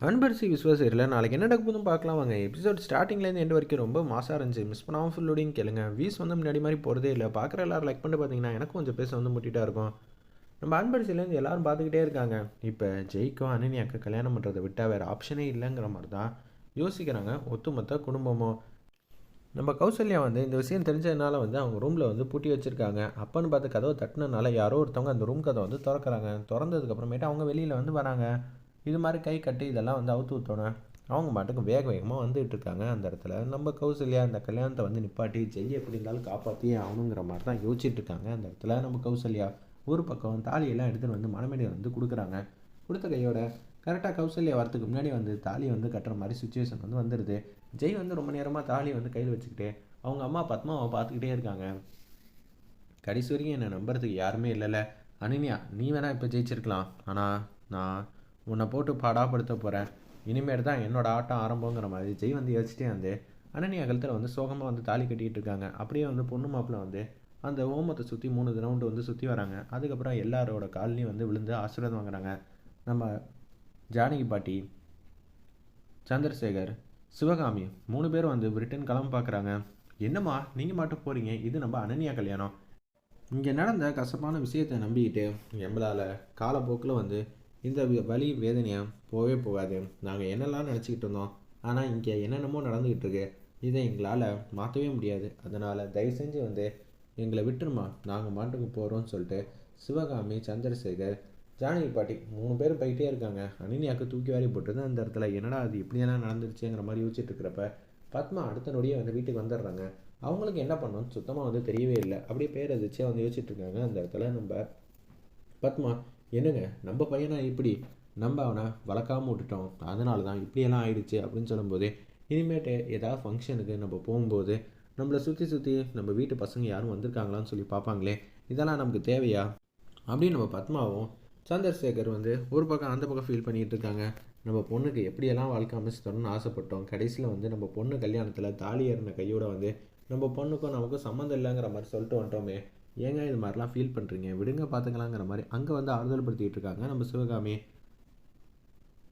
அன்பரிசி விஸ்வாசரில் நாளைக்கு என்ன நடக்க போதும் பார்க்கலாம் வாங்க. எபிசோட் ஸ்டார்டிங்லேருந்து எண்டு வரைக்கும் ரொம்ப மாசாக இருந்துச்சு. மிஸ் பண்ணாமல் ஃபுல்லோடையும் கேளுங்க. வீஸ் வந்து முன்னாடி மாதிரி போகிறதே இல்லை. பார்க்குற எல்லாரும் லைக் பண்ணி பார்த்தீங்கன்னா எனக்கும் கொஞ்சம் பேச வந்து முட்டிட்டா இருக்கும். நம்ம அன்பரிசிலேருந்து எல்லாரும் பார்த்துக்கிட்டே இருக்காங்க. இப்போ ஜெய்க்கும் அனன்யாக்கு கல்யாணம் பண்ணுறதை விட்டால் வேறு ஆப்ஷனே இல்லைங்கிற மாதிரி தான் யோசிக்கிறாங்க ஒட்டுமொத்த குடும்பமும். நம்ம கௌசல்யா வந்து இந்த விஷயம் தெரிஞ்சதுனால வந்து அவங்க ரூமில் வந்து பூட்டி வச்சுருக்காங்க. அப்பன்னு பார்த்து கதவை தட்டினனால யாரோ ஒருத்தவங்க அந்த ரூம் கதை வந்து திறக்கறாங்க. திறந்ததுக்கப்புறமேட்டு அவங்க வெளியில் வந்து வராங்க. இது மாதிரி கை கட்டி இதெல்லாம் வந்து அவுத்து ஊற்றோன்னே அவங்க மாட்டுக்கு வேக வேகமாக வந்துகிட்டு இருக்காங்க அந்த இடத்துல. நம்ம கௌசல்யா அந்த கல்யாணத்தை வந்து நிப்பாட்டி ஜெய் எப்படி இருந்தாலும் காப்பாற்றியே ஆகணுங்கிற மாதிரி தான் யோசிச்சுட்டு இருக்காங்க அந்த இடத்துல. நம்ம கௌசல்யா ஒரு பக்கம் தாலியெல்லாம் எடுத்துகிட்டு வந்து மணமேடை வந்து கொடுக்குறாங்க. கொடுத்த கையோட கரெக்டாக கௌசல்யா வரத்துக்கு முன்னாடி வந்து தாலியை வந்து கட்டுற மாதிரி சுச்சுவேஷன் வந்து வந்துடுது ஜெய் வந்து ரொம்ப நேரமாக தாலியை வந்து கையில் வச்சுக்கிட்டு அவங்க அம்மா பத்மாவை பார்த்துக்கிட்டே இருக்காங்க. கடைசி வரைக்கும் என்னை நம்புறதுக்கு யாருமே இல்லைல்ல. அனினியா நீ வேணால் இப்போ ஜெயிச்சிருக்கலாம். ஆனால் நான் உன்னை போட்டு பாடாப்படுத்த போகிறேன் இனிமேல் தான் என்னோட ஆட்டம் ஆரம்பங்கிற மாதிரி ஜெய் வந்து யோசிச்சிட்டே வந்து அனன்யா அகலத்தில் வந்து சோகமாக வந்து தாலி கட்டிக்கிட்டு இருக்காங்க. அப்படியே வந்து பொண்ணு மாப்பிள வந்து அந்த ஓமத்தை சுற்றி மூணு ரவுண்டு வந்து சுற்றி வராங்க. அதுக்கப்புறம் எல்லாரோட கால்லையும் வந்து விழுந்து ஆசீர்வாதம் வாங்குறாங்க. நம்ம ஜானகி பாட்டி சந்திரசேகர் சிவகாமி மூணு பேரும் வந்து பிரிட்டன் கிளம்ப பார்க்குறாங்க என்னம்மா நீங்கள் மட்டும் போகிறீங்க இது நம்ம அனன்யா கல்யாணம். இங்கே நடந்த கசப்பான விஷயத்தை நம்பிக்கிட்டு எம்பளால் காலப்போக்கில் வந்து இந்த வலி வேதனையாக போவே போகாது. நாங்கள் என்னெல்லாம் நினச்சிக்கிட்டு இருந்தோம் ஆனால் இங்கே என்னென்னமோ நடந்துக்கிட்டு இருக்கு இதை எங்களால் மாற்றவே முடியாது. அதனால் தயவு செஞ்சு வந்து எங்களை விட்டுருமா? நாங்கள் மாட்டுக்கு போகிறோம்னு சொல்லிட்டு சிவகாமி சந்திரசேகர் ஜானகி பாட்டி மூணு பேரும் போயிட்டே இருக்காங்க. அனினியாக்கு தூக்கி வாரி போட்டது அந்த இடத்துல என்னடா அது இப்படியெல்லாம் நடந்துருச்சுங்கிற மாதிரி யோசிச்சுட்டு இருக்கிறப்ப பத்மா அடுத்த நொடியே வந்து வீட்டுக்கு வந்துடுறாங்க. அவங்களுக்கு என்ன பண்ணணும்னு சுத்தமாக வந்து தெரியவே இல்லை. அப்படியே பேர் அதிர்ச்சியாக வந்து யோசிச்சுட்டு இருக்காங்க. அந்த இடத்துல நம்ம பத்மா என்னங்க நம்ம பையனா இப்படி நம்ம அவனை வளர்க்காம விட்டுட்டோம் அதனால தான் இப்படியெல்லாம் ஆயிடுச்சு அப்படின்னு சொல்லும்போது இனிமேட்டு ஏதாவது ஃபங்க்ஷனுக்கு நம்ம போகும்போது நம்மளை சுற்றி சுற்றி நம்ம வீட்டு பசங்க யாரும் வந்திருக்காங்களான்னு சொல்லி பார்ப்பாங்களே இதெல்லாம் நமக்கு தேவையா? அப்படின்னு நம்ம பத்மாவும் சந்திரசேகர் வந்து ஒரு பக்கம் அந்த பக்கம் ஃபீல் பண்ணிகிட்டு இருக்காங்க. நம்ம பொண்ணுக்கு எப்படியெல்லாம் வாழ்க்கை அமைச்சு தரணும்னு ஆசைப்பட்டோம். கடைசியில் வந்து நம்ம பொண்ணு கல்யாணத்தில் தாலி ஏறின கையோட வந்து நம்ம பொண்ணுக்கும் நமக்கும் சம்மந்தம் இல்லைங்கிற மாதிரி சொல்லிட்டு வந்துட்டோமே. ஏங்க இது மாதிரிலாம் ஃபீல் பண்ணுறீங்க விடுங்க பார்த்துக்கலாங்கிற மாதிரி அங்கே வந்து ஆறுதல் படுத்திகிட்டு இருக்காங்க. நம்ம சிவகாமி.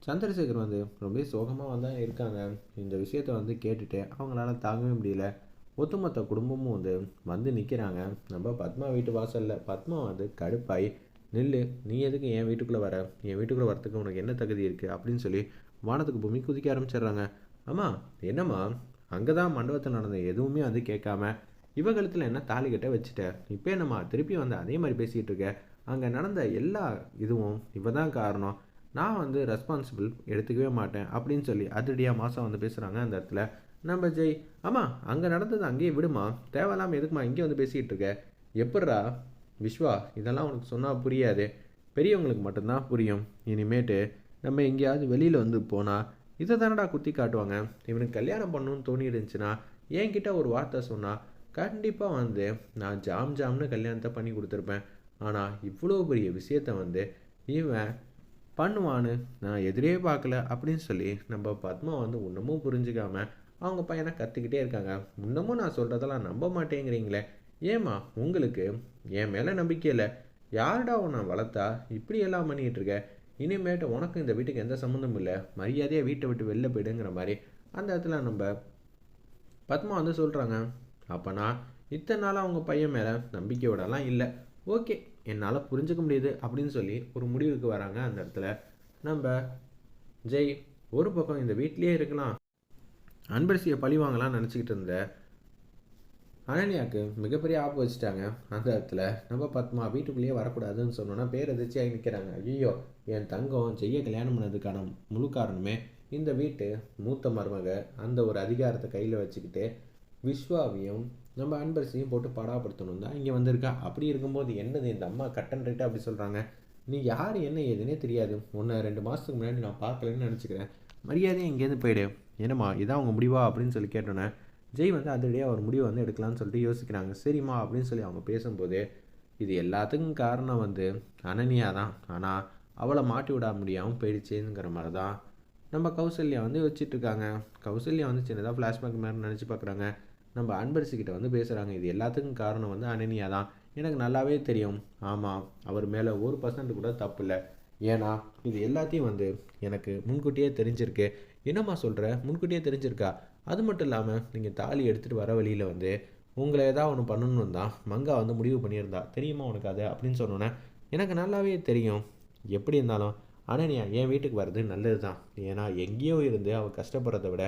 சந்திரசேகர் வந்து ரொம்ப சோகமாக வந்து இருக்காங்க. இந்த விஷயத்தை வந்து கேட்டுட்டு அவங்களால தாங்கவே முடியல. ஒட்டுமொத்த குடும்பமும் வந்து வந்து நிற்கிறாங்க நம்ம பத்மா வீட்டு வாசலில் பத்மா வந்து கடுப்பாய் நில்லு நீ எதுக்கு என் வீட்டுக்குள்ளே வர? என் வீட்டுக்குள்ளே வரத்துக்கு உனக்கு என்ன தகுதி இருக்குது அப்படின்னு சொல்லி வானத்துக்கு பூமி குதிக்க ஆரம்பிச்சிடுறாங்க. ஆமாம் என்னம்மா? அங்கே தான் மண்டபத்தில் நடந்த எதுவுமே வந்து கேட்காம இவகலத்தில் என்ன தாலி கட்ட வச்சுட்ட? இப்போ என்னம்மா திருப்பி வந்து அதே மாதிரி பேசிகிட்டு இருக்க அங்கே நடந்த எல்லா இதுவும் இவ தான் காரணம். நான் வந்து ரெஸ்பான்சிபிள் எடுத்துக்கவே மாட்டேன் அப்படின்னு சொல்லி அதிரடியாக மாதம் வந்து பேசுகிறாங்க அந்த இடத்துல. நம்ம ஜெய் ஆமாம் அங்கே நடந்தது அங்கேயே விடுமா? தேவையில்லாமல் எதுக்குமா இங்கே வந்து பேசிக்கிட்டு இருக்க எப்பட்றா? விஸ்வா இதெல்லாம் உனக்கு சொன்னால் புரியாது. பெரியவங்களுக்கு மட்டும்தான் புரியும். இனிமேட்டு நம்ம எங்கேயாவது வெளியில் வந்து போனால் இதை தானடா குத்தி காட்டுவாங்க? இவனுக்கு கல்யாணம் பண்ணணும்னு தோணி இருந்துச்சுன்னா என்கிட்ட ஒரு வார்த்தை சொன்னால் கண்டிப்பாக வந்து நான் ஜாம் ஜாம்னு கல்யாணத்தை பண்ணி கொடுத்துருப்பேன். ஆனால் இவ்வளோ பெரிய விஷயத்த வந்து இவன் பண்ணுவான்னு நான் எதிரே பார்க்கல அப்படின்னு சொல்லி நம்ம பத்மா வந்து இன்னமும் புரிஞ்சுக்காமல் அவங்க பையனை கற்றுக்கிட்டே இருக்காங்க. இன்னமும் நான் சொல்கிறதெல்லாம் நம்ப மாட்டேங்கிறீங்களே. ஏம்மா உங்களுக்கு என் மேலே நம்பிக்கை இல்லை. யாருடா உன்னை வளர்த்தா இப்படி எல்லாம் பண்ணிகிட்டு இருக்க? இனிமேட்டு உனக்கு இந்த வீட்டுக்கு எந்த சம்மந்தமும் இல்லை. மரியாதையாக வீட்டை விட்டு வெளில போயிடுங்கிற மாதிரி அந்த இடத்துல நம்ம பத்மா வந்து சொல்கிறாங்க அப்போனா இத்தனை நாளாக அவங்க பையன் மேலே நம்பிக்கையோடலாம் இல்லை. ஓகே என்னால் புரிஞ்சுக்க முடியுது அப்படின்னு சொல்லி ஒரு முடிவுக்கு வராங்க அந்த இடத்துல. நம்ம ஜெய் ஒரு பக்கம் இந்த வீட்லேயே இருக்கலாம். அன்பரசியை பழி வாங்கலாம் நினச்சிக்கிட்டு இருந்த அனன்யாவுக்கு மிகப்பெரிய ஆப்பு வச்சுட்டாங்க. அந்த இடத்துல நம்ம பத்மா வீட்டுக்குள்ளேயே வரக்கூடாதுன்னு சொன்னோன்னா பேர் எதிர்ச்சியாக நிற்கிறாங்க ஐயோ என் தங்கம் செய்ய கல்யாணம் பண்ணதுக்கான முழு காரணமே இந்த வீட்டு மூத்த மருமக அந்த ஒரு அதிகாரத்தை கையில் வச்சுக்கிட்டு விஸ்வாவையும் நம்ம அன்பரசையும் போட்டு படாப்படுத்தணும் தான் இங்கே வந்திருக்கா. அப்படி இருக்கும்போது என்னது இந்த அம்மா கட்டன் ரேட்டு அப்படி சொல்கிறாங்க நீ யார் என்ன ஏதுன்னே தெரியாது. ஒன்று ரெண்டு மாதத்துக்கு முன்னாடி நான் பார்க்கலன்னு நினச்சிக்கிறேன். மரியாதையை இங்கேருந்து போயிடு. என்னம்மா இதான் அவங்க முடிவா? அப்படின்னு சொல்லி கேட்டோன்னே ஜெய் வந்து அதிரடியாக ஒரு முடிவை வந்து எடுக்கலாம்னு சொல்லிட்டு யோசிக்கிறாங்க. சரிம்மா அப்படின்னு சொல்லி அவங்க பேசும்போது இது எல்லாத்துக்கும் காரணம் வந்து அனனியா தான். ஆனால் அவளை மாட்டி விட முடியாமல் போயிடுச்சேங்கிற மாதிரி தான் நம்ம கௌசல்யா வந்து வச்சிட்ருக்காங்க கௌசல்யா வந்து சின்னதாக ஃப்ளாஷ்பேக் மாதிரி நினச்சி பார்க்குறாங்க. நம்ம அன்பரசி வந்து பேசுகிறாங்க இது எல்லாத்துக்கும் காரணம் வந்து அனனியா தான். எனக்கு நல்லாவே தெரியும். ஆமாம் அவர் மேலே ஒரு பர்சன்ட் கூட தப்பு இல்லை. ஏன்னா இது எல்லாத்தையும் வந்து எனக்கு முன்கூட்டியே தெரிஞ்சிருக்கு. என்னம்மா சொல்கிற முன்கூட்டியே தெரிஞ்சிருக்கா? அது மட்டும் இல்லாமல் நீங்கள் தாலி எடுத்துகிட்டு வர வழியில் வந்து உங்களை ஏதாவது ஒன்று பண்ணணும்னு தான் மங்கா வந்து முடிவு பண்ணியிருந்தா தெரியுமா உனக்கு அது? அப்படின்னு சொன்னோன்னே எனக்கு நல்லாவே தெரியும். எப்படி இருந்தாலும் அனன்யா என் வீட்டுக்கு வர்றது நல்லது தான் ஏன்னா எங்கேயோ இருந்து அவள் கஷ்டப்படுறத விட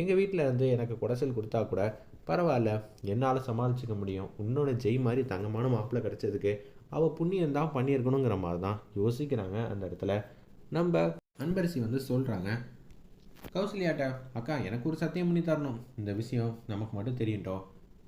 எங்கள் வீட்டில் இருந்து எனக்கு குடைசல் கொடுத்தா கூட பரவாயில்ல என்னால் சமாளிச்சுக்க முடியும். இன்னொன்று ஜெய் மாதிரி தங்கமான மாப்பிள்ளை கிடச்சதுக்கு அவள் புண்ணியம் தான் பண்ணியிருக்கணுங்கிற மாதிரி தான் யோசிக்கிறாங்க அந்த இடத்துல. நம்ம அன்பரசி வந்து சொல்கிறாங்க கௌசல்யாட்டா அக்கா எனக்கு ஒரு சத்தியம் பண்ணி தரணும். இந்த விஷயம் நமக்கு மட்டும் தெரியட்டும்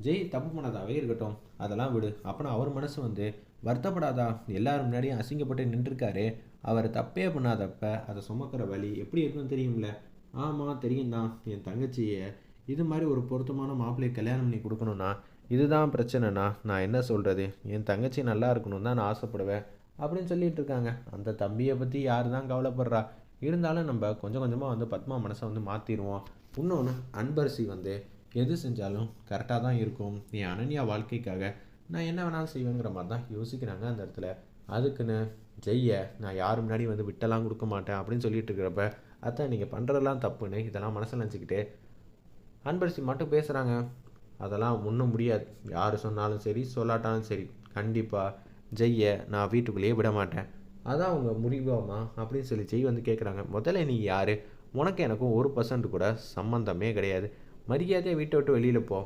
ஜெய் தப்பு பண்ணாதாவே இருக்கட்டும். அதெல்லாம் விடு. அப்புறம் அவர் மனசு வந்து வருத்தப்படாதா? எல்லாரும் முன்னாடியும் அசிங்கப்பட்டு நின்றுருக்காரு. அவர் தப்பே பண்ணாதப்ப அதை சுமக்கிற வழி எப்படி இருக்குன்னு தெரியும்ல. ஆமாம் தெரியும் என் தங்கச்சியை இது மாதிரி ஒரு பொருத்தமான மாப்பிள்ளையை கல்யாணம் பண்ணி கொடுக்கணும்னா இதுதான் பிரச்சனைண்ணா நான் என்ன சொல்கிறது என் தங்கச்சி நல்லா இருக்கணும் தான் நான் ஆசைப்படுவேன் அப்படின்னு சொல்லிட்டு இருக்காங்க. அந்த தம்பியை பற்றி யார் தான் கவலைப்படுறா? இருந்தாலும் நம்ம கொஞ்சம் கொஞ்சமாக வந்து பத்மா மனசை வந்து மாற்றிடுவோம் இன்னொன்று அன்பரசி வந்து எது செஞ்சாலும் கரெக்டாக தான் இருக்கும். என் அனன்யா வாழ்க்கைக்காக நான் என்ன வேணாலும் செய்வேங்கிற மாதிரி தான் யோசிக்கிறாங்க அந்த இடத்துல. அதுக்குன்னு ஜெய்ய நான் யார் முன்னாடி வந்து விட்டெல்லாம் கொடுக்க மாட்டேன் அப்படின்னு சொல்லிட்டு இருக்கிறப்ப அதான் நீங்கள் பண்ணுறதெல்லாம் தப்புன்னு இதெல்லாம் மனசில் நினச்சிக்கிட்டு அன்பரசி மட்டும் பேசுகிறாங்க அதெல்லாம் ஒன்றும் முடியாது. யார் சொன்னாலும் சரி சொல்லாட்டாலும் சரி கண்டிப்பாக ஜெய்யை நான் வீட்டுக்குள்ளேயே விட மாட்டேன். அதான் அவங்க முடிவாமா அப்படின்னு சொல்லி ஜெய் வந்து கேட்குறாங்க முதல்ல நீ யார்? உனக்கு எனக்கும் ஒரு பர்சன்ட் கூட சம்மந்தமே கிடையாது. மரியாதையாக வீட்டை விட்டு வெளியில் போ.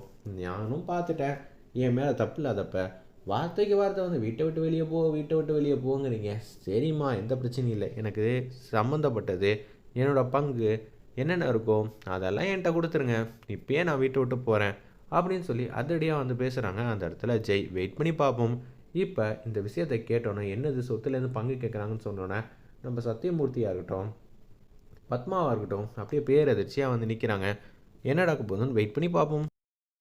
நானும் பார்த்துட்டேன். என் மேலே தப்பு இல்லாதப்ப வார்த்தைக்கு வார்த்தை வந்து வீட்டை விட்டு வெளியே போ வீட்டை விட்டு வெளியே போங்கிறீங்க. சரிம்மா எந்த பிரச்சனையும் இல்லை. எனக்கு சம்மந்தப்பட்டது என்னோட பங்கு என்னென்ன இருக்கோ அதெல்லாம் என்கிட்ட கொடுத்துருங்க. இப்பயே நான் வீட்டை விட்டு போகிறேன் அப்படின்னு சொல்லி அதிரடியாக வந்து பேசுகிறாங்க அந்த இடத்துல ஜெய் வெயிட் பண்ணி பார்ப்போம். இப்போ இந்த விஷயத்தை கேட்டோன்னே என்னது சொத்துலேருந்து பங்கு கேட்குறாங்கன்னு சொன்னோன்னே நம்ம சத்தியமூர்த்தியாக இருக்கட்டும் பத்மாவாக இருக்கட்டும். அப்படியே பேரதிர்ச்சியாக வந்து நிற்கிறாங்க என்ன நடக்க போகுதுன்னு வெயிட் பண்ணி பார்ப்போம்.